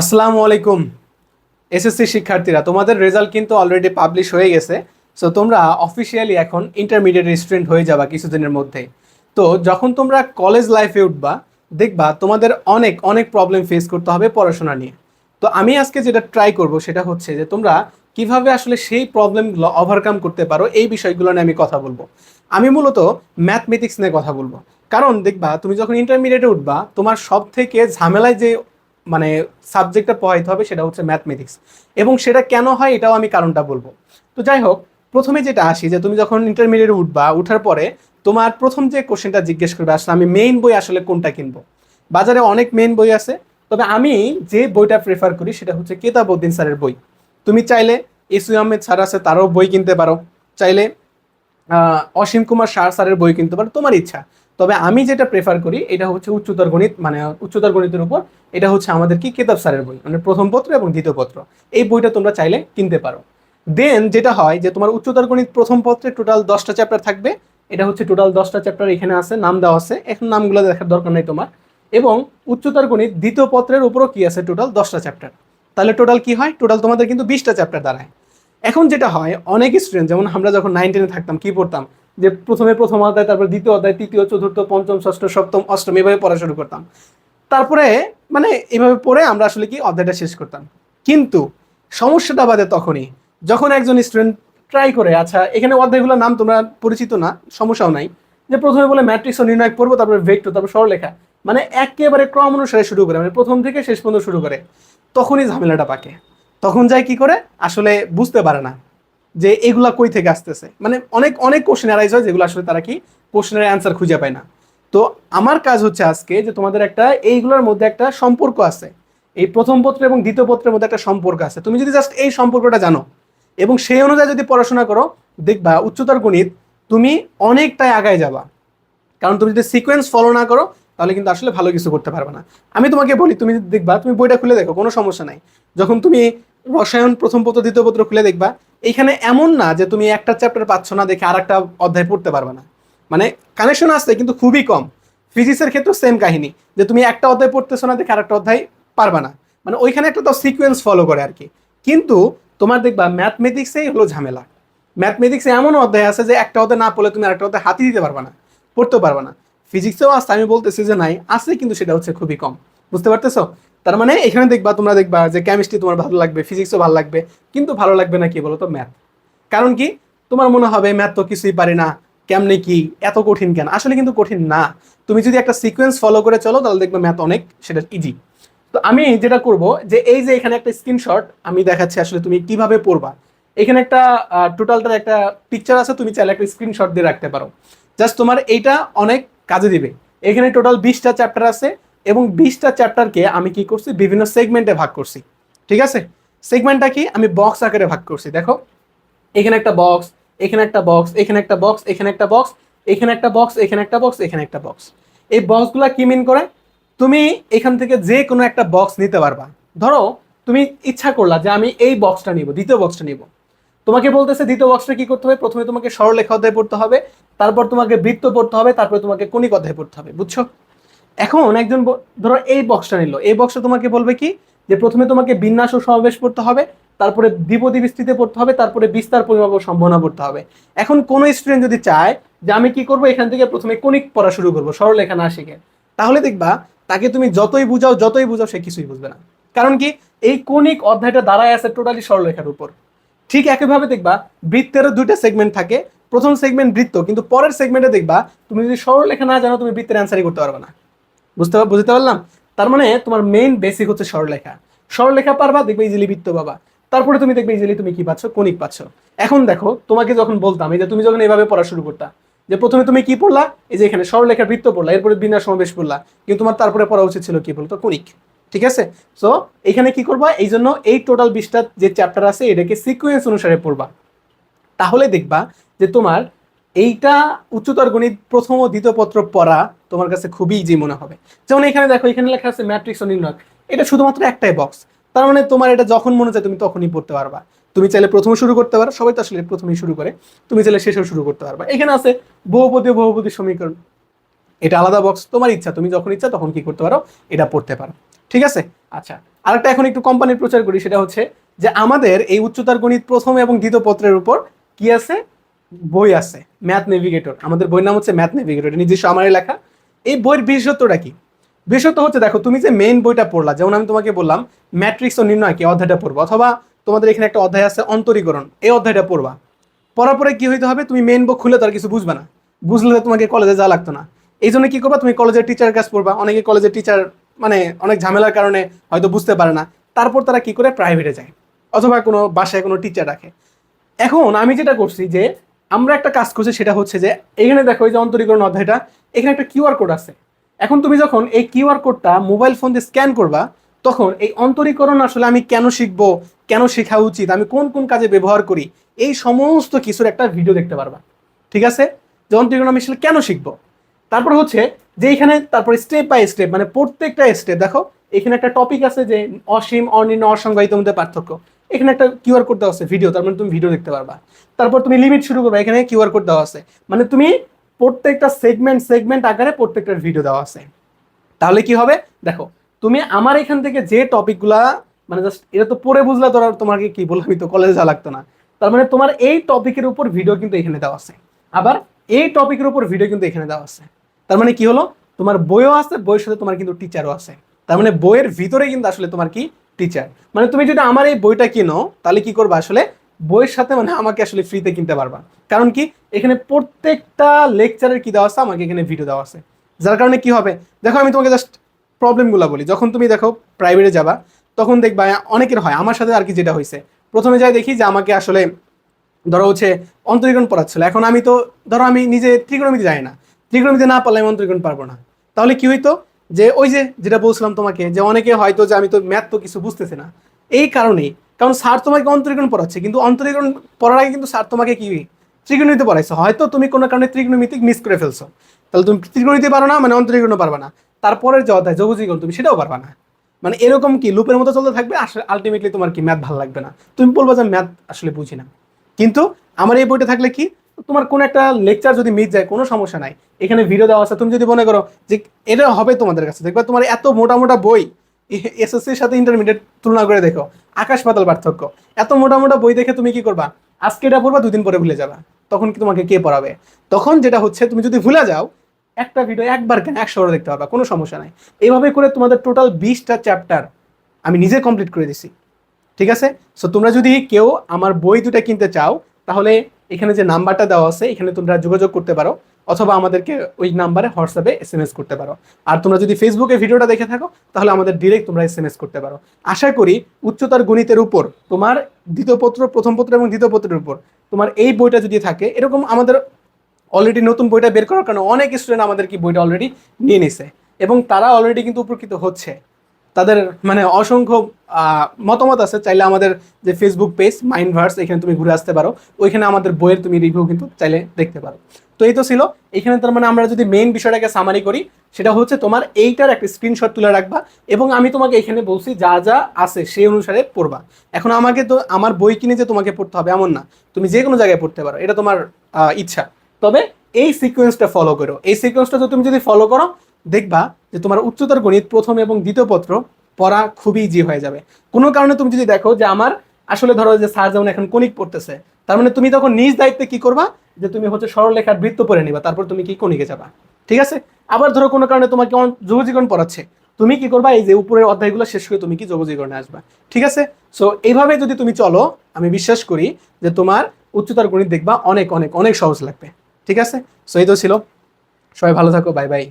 আসসালামু আলাইকুম, এসএসসি শিক্ষার্থীরা। তোমাদের রেজাল্ট কিন্তু অলরেডি পাবলিশ হয়ে গেছে। সো তোমরা অফিসিয়ালি এখন ইন্টারমিডিয়েট স্টুডেন্ট হয়ে যাবা কিছুদিনের মধ্যেই তো, যখন তোমরা কলেজ লাইফে উঠবা, দেখবা তোমাদের অনেক অনেক প্রবলেম ফেস করতে হবে পড়াশোনা নিয়ে। তো, আমি আজকে যেটা ট্রাই করব সেটা হচ্ছে যে, তোমরা কীভাবে আসলে সেই প্রবলেমগুলো ওভারকাম করতে পারো, এই বিষয়গুলো নিয়ে আমি কথা বলব। আমি মূলত ম্যাথমেটিক্স নিয়ে কথা বলব। কারণ, দেখবা, তুমি যখন ইন্টারমিডিয়েটে উঠবা, তোমার সব থেকে ঝামেলায় যে মানে সাবজেক্টটা পড়াইতে হবে সেটা হচ্ছে ম্যাথমেটিক্স এবং সেটা কেন হয় এটাও আমি কারণটা বলব। তো যাই হোক, প্রথমে যেটা আসি যে তুমি যখন ইন্টারমিডিয়েটে উঠবা, উঠার পরে তোমার প্রথম যে কোশ্চেনটা জিজ্ঞেস করবে, আসলে আমি মেইন বই আসলে কোনটা কিনবো? বাজারে অনেক মেইন বই আছে, তবে আমি যে বইটা প্রেফার করি সেটা হচ্ছে কেতাবউদ্দিন স্যারের বই। তুমি চাইলে এসু আহমেদ স্যার আছে, তারও বই কিনতে পারো। চাইলে অসীম কুমার সার স্যারের বই কিনতে পারো, তোমার ইচ্ছা। তবে আমি যেটা প্রেফার করি, এটা হচ্ছে উচ্চতর গণিত মানে উচ্চতর গণিতের উপর, এটা হচ্ছে আমাদের কি কেতাব স্যারের বই মানে প্রথম পত্র এবং দ্বিতীয় পত্র। এই বইটা তোমরা চাইলে কিনতে পারো। দেন যেটা হয় যে তোমার উচ্চতর গণিত প্রথম পত্রে টোটাল দশটা চ্যাপ্টার থাকবে। এটা হচ্ছে টোটাল দশটা চ্যাপ্টার এখানে আছে, নাম দেওয়া আছে। এখন নামগুলো দেখার দরকার নেই তোমার। এবং উচ্চতর গণিত দ্বিতীয় পত্রের উপরও কি আছে টোটাল দশটা চ্যাপ্টার তাহলে টোটাল কি হয়? টোটাল তোমাদের কিন্তু বিশটা চ্যাপ্টার দাঁড়ায়। এখন যেটা হয়, অনেক স্টুডেন্ট যেমন আমরা যখন নাইন টেনে থাকতাম, কি পড়তাম? যে প্রথমে প্রথম অধ্যায়, তারপর দ্বিতীয় অধ্যায়, তৃতীয়, চতুর্থ, পঞ্চম, ষষ্ঠ, সপ্তম, অষ্টম, এভাবে পড়া শুরু করতাম। তারপরে মানে এভাবে পড়ে আমরা আসলে কি অধ্যায়টা শেষ করতাম। কিন্তু সমস্যাটা বাদে তখনই, যখন একজন স্টুডেন্ট ট্রাই করে আচ্ছা এখানে অধ্যায়গুলোর নাম তোমরা পরিচিত না, সমস্যাও নাই, যে প্রথমে বলে ম্যাট্রিক্স ও নির্ণয় পড়ব তারপরে ভেক্টর তারপর সরলেখা মানে একেবারে ক্রম অনুসারে শুরু করে মানে প্রথম থেকে শেষ পর্যন্ত শুরু করে, তখনই ঝামেলাটা পাকে। তখন যায় কি করে? আসলে বুঝতে পারে না। যে এগুলা কই থেকে আসতেছে? মানে অনেক অনেক কোশ্চেন অ্যারাইজ হয় যেগুলো আসলে তারা কি কোশ্চেনের অ্যান্সার খুঁজে পায় না। তো আমার কাজ হচ্ছে আজকে যে তোমাদের একটা, এইগুলোর মধ্যে একটা সম্পর্ক আছে। এই প্রথম পত্র এবং দ্বিতীয় পত্রের মধ্যে একটা সম্পর্ক আছে। তুমি যদি জাস্ট এই সম্পর্কটা জানো এবং সেই অনুযায়ী যদি পড়াশোনা করো, দেখবা উচ্চতর গণিত তুমি অনেকটাই আগায় যাবা। কারণ তুমি যদি সিকোয়েন্স ফলো না করো, তাহলে কিন্তু আসলে ভালো কিছু করতে পারবে না। আমি তোমাকে বলি, তুমি দেখবা, তুমি বইটা খুলে দেখো, কোনো সমস্যা নাই। যখন তুমি রসায়ন প্রথম পত্র, দ্বিতীয় পত্র খুলে দেখবা এইখানে এমন না যে তুমি একটা চ্যাপ্টার পাচ্ছ না দেখে আর একটা অধ্যায় পড়তে পারবে না। মানে কানেকশন আসছে, কিন্তু খুবই কম। ফিজিক্সের ক্ষেত্রে সেম কাহিনী, যে তুমি একটা অধ্যায় পড়তেছো না দেখে আরেকটা অধ্যায় পারবে না। মানে ওইখানে একটা তো সিকোয়েন্স ফলো করে আর কি কিন্তু তোমার দেখবা ম্যাথমেটিক্সেই হলো ঝামেলা। ম্যাথমেটিক্সে এমন অধ্যায় আছে যে একটা অধ্যায় না পড়লে তুমি আরেকটা অধ্যায় হাতি দিতে পারবে না, পড়তেও পারবে না। ফিজিক্সেও আসতে আমি বলতেছি যে নাই, আছে, কিন্তু সেটা হচ্ছে খুবই কম। বুঝতে পারতেছো? তার মানে এখানে দেখবা, তোমরা দেখবা যে কেমিস্ট্রি তোমার ভালো লাগবে ফিজিক্সও ভালো লাগবে, কিন্তু ভালো লাগবে না কি বলো তো ম্যাথ কারণ কি? তোমার মনে হবে ম্যাথ তো কিছুই পারি না, কেমনে কি? এত কঠিন কেন? আসলে কিন্তু কঠিন না। তুমি যদি একটা সিকোয়েন্স ফলো করে চলো, তাহলে দেখবে ম্যাথ অনেক, সেটা ইজি তো আমি যেটা করব, যে এই যে এখানে একটা স্ক্রিনশট আমি দেখাচ্ছি আসলে তুমি কীভাবে পড়বা। এখানে একটা টোটালটার একটা পিকচার আছে, তুমি চাইলে একটা স্ক্রিনশট দিয়ে রাখতে পারো। জাস্ট তোমার এইটা অনেক কাজে দিবে। এখানে টোটাল বিশটা চ্যাপ্টার আছে এবং বিশটা চ্যাপ্টারকে আমি কি করছি? বিভিন্ন সেগমেন্টে ভাগ করছি। ঠিক আছে? সেগমেন্টটা কি? আমি বক্স আকারে ভাগ করছি। দেখো, এখানে একটা বক্স এখানে একটা বক্স এখানে একটা বক্স এখানে একটা বক্স এখানে একটা বক্স এখানে একটা বক্স এখানে একটা বক্স এই বক্সগুলা কি মিন করে? তুমি এখান থেকে যে কোনো একটা বক্স নিতে পারবা। ধরো, তুমি ইচ্ছা করলা যে আমি এই বক্সটা নিব, দ্বিতীয় বক্সটা নিব। তোমাকে বলতেছে দ্বিতীয় বক্সটা কি করতে হবে? প্রথমে তোমাকে সরলরেখা অধ্যায় পড়তে হবে, তারপর তোমাকে বৃত্ত পড়তে হবে, তারপরে তোমাকে কণিক অধ্যায় পড়তে হবে। বুঝছ? এখন একজন ধরো এই বক্সটা নিল। এই বক্সটা তোমাকে বলবে কি? যে প্রথমে তোমাকে বিন্যাস ও সমাবেশ পড়তে হবে, তারপরে দ্বিপদী বিস্তৃতি পড়তে হবে, তারপরে বিস্তার পরিমাপ ও সম্ভাবনা পড়তে হবে। এখন কোন স্টুডেন্ট যদি চায় যে আমি কি করব, এখান থেকে প্রথমে কণিক পড়া শুরু করব, সরলরেখা না শিখে। তাহলে দেখবা, তাকে তুমি যতই বুঝাও যতই বুঝাও, সে কিছুই বুঝবে না। কারণ কি? এই কণিক অধ্যায়টা দাঁড়ায় আছে টোটালি সরলরেখার উপর। ঠিক একইভাবে দেখবা, বৃত্তেরও দুইটা সেগমেন্ট থাকে। প্রথম সেগমেন্ট বৃত্ত, কিন্তু পরের সেগমেন্টে দেখবা, তুমি যদি সরলরেখা না জানো, তুমি বৃত্তের অ্যান্সারই করতে পারবে না। বুঝতে বুঝতে পারলাম? তার মানে তোমার মেইন বেসিক হচ্ছে সরলরেখা সরলরেখা পারবা, দেখবে ইজিলি বৃত্ত পাবা। তারপরে তুমি দেখবে ইজিলি তুমি কি পাচ্ছ? কণিক পাচ্ছ। এখন দেখো, তোমাকে যখন বলতাম, এই যে তুমি যখন এইভাবে পড়া শুরু করতা, যে প্রথমে তুমি কি পড়লা? এই যে এখানে সরলরেখার বৃত্ত পড়লা, এরপরে বিনা সমাবেশ পড়লা। কিন্তু তোমার তারপরে পড়া উচিত ছিল কি বলতো? কণিক। ঠিক আছে? সো এখানে কি করবা? এই জন্য এই টোটাল বিশটা যে চ্যাপ্টার আছে, এটাকে সিকোয়েন্স অনুসারে পড়বা। তাহলে দেখবা যে তোমার এইটা উচ্চতর গণিত প্রথম ও দ্বিতীয় পত্র পড়া তোমার কাছে খুবই ইজি মনে হবে। যেমন এখানে দেখো, এখানে লেখা আছে ম্যাট্রিক্স ও নির্ণয়। এটা শুধুমাত্র একটাই বক্স তার মানে তোমার এটা যখন মনে চায় তুমি তখনই পড়তে পারবা। তুমি চাইলে প্রথমে শুরু করতে পারো, সবাই তো আসলে প্রথমেই শুরু করে। তুমি চাইলে শেষেও শুরু করতে পারবা। এখানে আছে বহুপদী ও বহুপদী সমীকরণ। এটা আলাদা বক্স তোমার ইচ্ছা। তুমি যখন ইচ্ছা তখন কি করতে পারো, এটা পড়তে পারো। ঠিক আছে? আচ্ছা আরেকটা এখন একটু কোম্পানির প্রচার করি, সেটা হচ্ছে যে আমাদের এই উচ্চতার গণিত প্রথম এবং দ্বিতীয় পত্রের উপর কি আছে? বই আছে ম্যাথ নেভিগেটর আমাদের বইয়ের নাম হচ্ছে ম্যাথ নেভিগেটর এটা নিজস্ব আমারই লেখা। এই বইয়ের বিশেষত্বটা কি? বিশেষত্ব হচ্ছে, দেখো, তুমি যে মেইন বইটা পড়লা, যেমন আমি তোমাকে বললাম ম্যাট্রিক্স ও নির্ণয় কি? অধ্যায়টা পড়ব। অথবা তোমাদের এখানে একটা অধ্যায় আছে, অন্তরীকরণ। এই অধ্যায়টা পড়বা। পড়ার পরে কি হইতে হবে? তুমি মেইন বই খুলে তো আর কিছু বুঝবে না। বুঝলে তো তোমাকে কলেজে যাওয়া লাগতো না। এই জন্য কি করবা? তুমি কলেজের টিচারের কাজ পড়বা। অনেকে কলেজের টিচার মানে অনেক ঝামেলার কারণে হয়তো বুঝতে পারে না। তারপর তারা কি করে? প্রাইভেটে যায়। অথবা কোনো বাসায় কোনো টিচার রাখে। এখন আমি যেটা করছি যে আমরা একটা কাজ করছি, সেটা হচ্ছে যে, এখানে দেখো এই যে অন্তরীকরণ অধ্যায়টা, এখানে একটা কিউআর কোড আছে। এখন তুমি যখন এই কিউআর কোডটা মোবাইল ফোন দিয়ে স্ক্যান করবা, তখন এই অন্তরীকরণ আসলে আমি কেন শিখব, কেন শেখা উচিত, আমি কোন কোন কাজে ব্যবহার করি, এই সমস্ত কিছুর একটা ভিডিও দেখতে পারবা। ঠিক আছে? যে অন্তরীকরণ আমি আসলে কেন শিখব? তারপর হচ্ছে যে এখানে, তারপরে স্টেপ বাই স্টেপ মানে প্রত্যেকটা স্টেপ দেখো, এখানে একটা টপিক আছে যে অসীম, অনির্ণ, অসংজ্ঞায়িত মধ্যে পার্থক্য। এখানে একটা কিউআর কোড দেওয়া আছে ভিডিও তার মানে তুমি ভিডিও দেখতে পারবা। তারপর তুমি লিমিট শুরু করবে, এখানে কিউআর কোড দেওয়া আছে। মানে তুমি প্রত্যেকটা সেগমেন্ট সেগমেন্ট আকারে প্রত্যেকটার ভিডিও দেওয়া আছে। তাহলে কি হবে? দেখো, তুমি আমার এখান থেকে যে টপিকগুলা মানে জাস্ট এটা তো পড়ে বুঝলা তোরা তোমাকে কি বললাম তো কলেজে যাওয়া লাগতো না। তার মানে তোমার এই টপিকের উপর ভিডিও কিন্তু এখানে দেওয়া আছে। আবার এই টপিকের উপর ভিডিও কিন্তু এখানে দেওয়া আছে। তার মানে কি হলো? তোমার বইও আছে, বইয়ের সাথে তোমার কিন্তু টিচারও আছে। তার মানে বইয়ের ভিতরে কিন্তু আসলে তোমার কি টিচার মানে তুমি যদি আমার এই বইটা কিনো, তাহলে কি করবা আসলে? বইয়ের সাথে মানে আমাকে আসলে ফ্রিতে কিনতে পারবা। কারণ কি? এখানে প্রত্যেকটা লেকচারের কি দেওয়া আছে? আমাকে এখানে ভিডিও দেওয়া আছে। যার কারণে কি হবে? দেখো, আমি তোমাকে জাস্ট প্রবলেমগুলো বলি। যখন তুমি দেখো প্রাইভেটে যাবা, তখন দেখবা অনেকের হয়। আমার সাথে আর কি যেটা হয়েছে? প্রথমে যাই দেখি যে আমাকে আসলে ধরো হচ্ছে অন্তরীকরণ পড়াচ্ছিল। এখন আমি তো, ধরো আমি নিজে ত্রিকোণমিতি যাই না। ত্রিকোণমিতি না পারলে আমি অন্তরীকরণ পারব না। তাহলে কি হইতো? যে ওই যে যেটা বলছিলাম তোমাকে, যে অনেকে হয়তো যে আমি তো ম্যাথ তো কিছু বুঝতেছি না। এই কারণেই কারণ স্যার তোমাকে অন্তরীকরণ পড়াচ্ছে, কিন্তু অন্তরীকরণ পড়ার আগে কিন্তু স্যার তোমাকে কি ত্রিকোণমিতি পড়াইছে? হয়তো তুমি কোনো কারণে ত্রিকোণমিতি মিস করে ফেলছো। তাহলে তুমি ত্রিকোণমিতি পারো না মানে অন্তরীকরণ পারবা না। তারপরের যে অধ্যায় যোগজীকরণ তুমি সেটাও পারবা না। মানে এরকম কি, লুপের মতো চলতে থাকবে আসলে আলটিমেটলি তোমার কি ম্যাথ ভালো লাগবে না। তুমি বলব যে ম্যাথ আসলে বুঝি না। কিন্তু আমার এই বইটা থাকলে কি তোমার কোন একটা লেকচার যদি মিস যায়, কোনো সমস্যা নাই। এখানে ভিডিও দেওয়া আছে, তুমি যদি মনে করো যে এটা হবে তোমাদের কাছে, দেখবে তোমার এত মোটা মোটা বই এসএসসির সাথে ইন্টারমিডিয়েট তুলনা করে দেখো, আকাশ পাতাল পার্থক্য। এত মোটা মোটা বই দেখে তুমি কি করবা? আজকে এটা পড়বা, দুদিন পরে ভুলে যাবা। তখন কি তোমাকে কে পড়াবে? তখন যেটা হচ্ছে, তুমি যদি ভুলে যাও, একটা ভিডিও একবার কেন একশো বার দেখতে পারবা, কোনো সমস্যা নাই। এইভাবে করে তোমাদের টোটাল বিশটা চ্যাপ্টার আমি নিজে কমপ্লিট করে দিছি। ঠিক আছে? সো তোমরা যদি কেউ আমার বই দুটা কিনতে চাও, তাহলে এখানে যে নাম্বারটা দেওয়া আছে, এখানে তোমরা যোগাযোগ করতে পারো, অথবা আমাদেরকে ওই নাম্বারে হোয়াটসঅ্যাপে এস এম এস করতে পারো। আর তোমরা যদি ফেসবুকে ভিডিওটা দেখে থাকো, তাহলে আমাদের ডিরেক্ট তোমরা এস এম এস করতে পারো। আশা করি উচ্চতার গণিতের উপর, তোমার দ্বিতীয় পত্র, প্রথম পত্র এবং দ্বিতীয় পত্রের উপর, তোমার এই বইটা যদি থাকে, এরকম আমাদের অলরেডি নতুন বইটা বের করার কারণে অনেক স্টুডেন্ট আমাদের কি বইটা অলরেডি নিয়ে নিছে। এবং তারা অলরেডি কিন্তু উপকৃত হচ্ছে। তাদের মানে অসংখ্য মতামত আছে। চাইলে আমাদের যে ফেসবুক পেজ মাইন্ডভার্স এখানে তুমি ঘুরে আসতে পারো। ওইখানে আমাদের বইয়ের তুমি রিভিউ কিন্তু চাইলে দেখতে পারো। তো এই তো ছিল। এখানে তার মানে আমরা যদি মেইন বিষয়টাকে সামারি করি, সেটা হচ্ছে তোমার এইটার একটা স্ক্রিনশট তুলে রাখবা এবং আমি তোমাকে এখানে বলছি যা যা আছে সেই অনুসারে পড়বা। এখন আমাকে তো, আমার বই কিনে যে তোমাকে পড়তে হবে এমন না। তুমি যে কোনো জায়গায় পড়তে পারো। এটা তোমার ইচ্ছা। তবে এই সিকোয়েন্সটা ফলো করো। এই সিকোয়েন্সটা তো তুমি যদি ফলো করো দেখবা যে তোমার উচ্চতর গণিত প্রথম এবং দ্বিতীয় পত্র পড়া খুবই ইজি হয়ে যাবে। কোনো কারণে তুমি যদি দেখো যে আমার আসলে ধরো যে স্যার যেমন এখন কণিক পড়তেছে, তার মানে তুমি তখন নিজ দায়িত্বে কি করবা? যে তুমি হচ্ছে সরলরেখার বৃত্ত পড়ে নিবা, তারপর তুমি কি কণিকে যাবা। ঠিক আছে? আবার ধরো কোনো কারণে তোমাকে যোগজীকরণ পড়াচ্ছে। তুমি কি করবা? এই যে উপরের অধ্যায়গুলো শেষ করে তুমি কি যোগজীকরণে আসবা। ঠিক আছে? সো এইভাবে যদি তুমি চলো, আমি বিশ্বাস করি যে তোমার উচ্চতর গণিত দেখবা অনেক অনেক অনেক সহজ লাগবে। ঠিক আছে? সো এই তো ছিল। সবাই ভালো থাকো। Bye bye.